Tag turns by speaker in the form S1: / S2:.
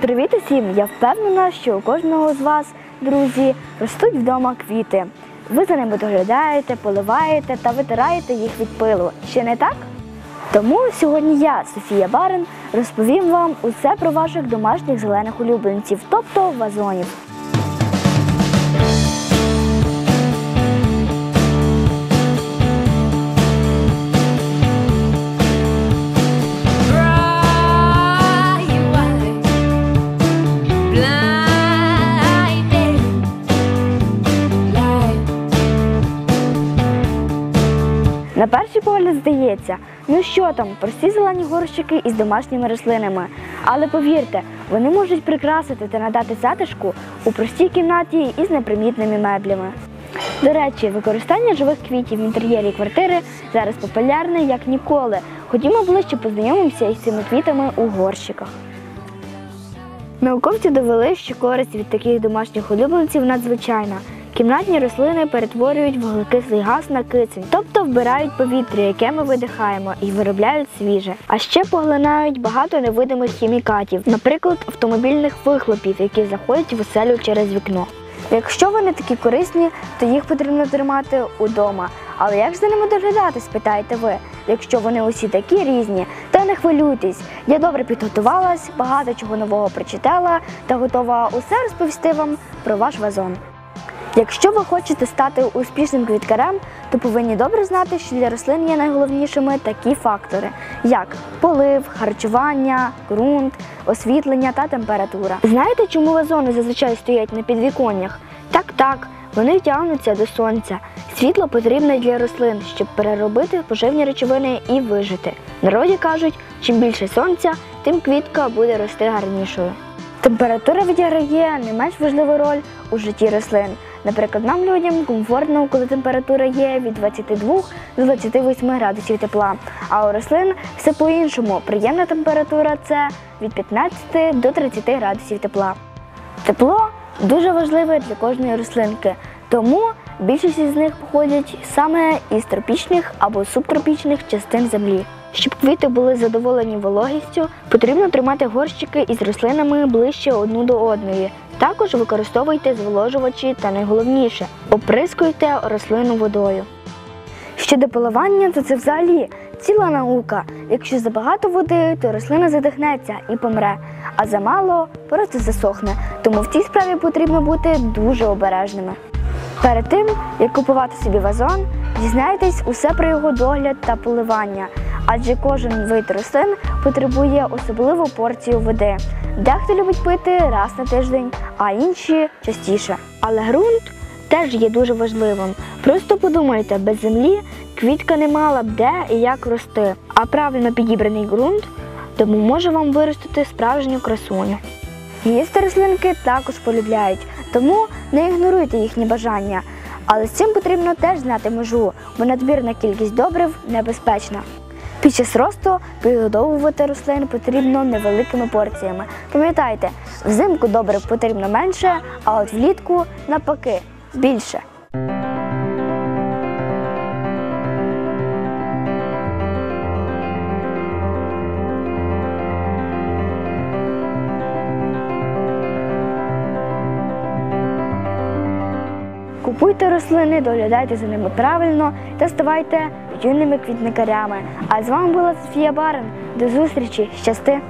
S1: Привіт усім! Я впевнена, що у кожного з вас, друзі, ростуть вдома квіти. Ви за ними доглядаєте, поливаєте та витираєте їх від пилу. Ще не так? Тому сьогодні я, Софія Барин, розповім вам усе про ваших домашніх зелених улюбленців, тобто вазонів. На перший погляд здається, ну що там, прості зелені горщики із домашніми рослинами. Але повірте, вони можуть прикрасити та надати затишку у простій кімнаті із непримітними меблями. До речі, використання живих квітів в інтер'єрі квартири зараз популярне як ніколи. Ходімо ближче познайомимося із цими квітами у горщиках. Науковці довели, що користь від таких домашніх улюбленців надзвичайна. Кімнатні рослини перетворюють вуглекислий газ на кисень, тобто вбирають повітря, яке ми видихаємо, і виробляють свіже. А ще поглинають багато невидимих хімікатів, наприклад, автомобільних вихлопів, які заходять в оселю через вікно. Якщо вони такі корисні, то їх потрібно тримати удома. Але як ж за ними доглядати, спитаєте ви? Якщо вони усі такі різні, та не хвилюйтесь. Я добре підготувалась, багато чого нового прочитала та готова усе розповісти вам про ваш вазон. Якщо ви хочете стати успішним квіткарем, то повинні добре знати, що для рослин є найголовнішими такі фактори, як полив, харчування, ґрунт, освітлення та температура. Знаєте, чому вазони зазвичай стоять на підвіконнях? Так, так, вони тягнуться до сонця. Світло потрібне для рослин, щоб переробити поживні речовини і вижити. Народі кажуть, чим більше сонця, тим квітка буде рости гарнішою. Температура відіграє не менш важливу роль у житті рослин. Наприклад, нам людям комфортно, коли температура є від 22 до 28 градусів тепла. А у рослин все по-іншому. Приємна температура це від 15 до 30 градусів тепла. Тепло дуже важливе для кожної рослинки, тому більшість із них походять саме із тропічних або субтропічних частин землі. Щоб квіти були задоволені вологістю, потрібно тримати горщики із рослинами ближче одну до одної. Також використовуйте зволожувачі та найголовніше оприскуйте рослину водою. Щодо поливання, то це взагалі ціла наука. Якщо забагато води, то рослина задихнеться і помре, а замало просто засохне. Тому в цій справі потрібно бути дуже обережними. Перед тим, як купувати собі вазон, дізнайтесь усе про його догляд та поливання, адже кожен вид рослин потребує особливу порцію води. Дехто любить пити раз на тиждень, а інші частіше. Але ґрунт теж є дуже важливим. Просто подумайте, без землі квітка не мала б де і як рости, а правильно підібраний ґрунт допоможе вам виростити справжню красуню. Їсти рослинки також полюбляють, тому не ігноруйте їхні бажання. Але з цим потрібно теж знати межу, бо надмірна кількість добрив небезпечна. Під час росту підгодовувати рослин потрібно невеликими порціями. Пам'ятайте, взимку добре потрібно менше, а от влітку навпаки більше. Купуйте рослини, доглядайте за ними правильно та ставайте юними квітникарями. А з вами була Софія Барин. До зустрічі, щасти!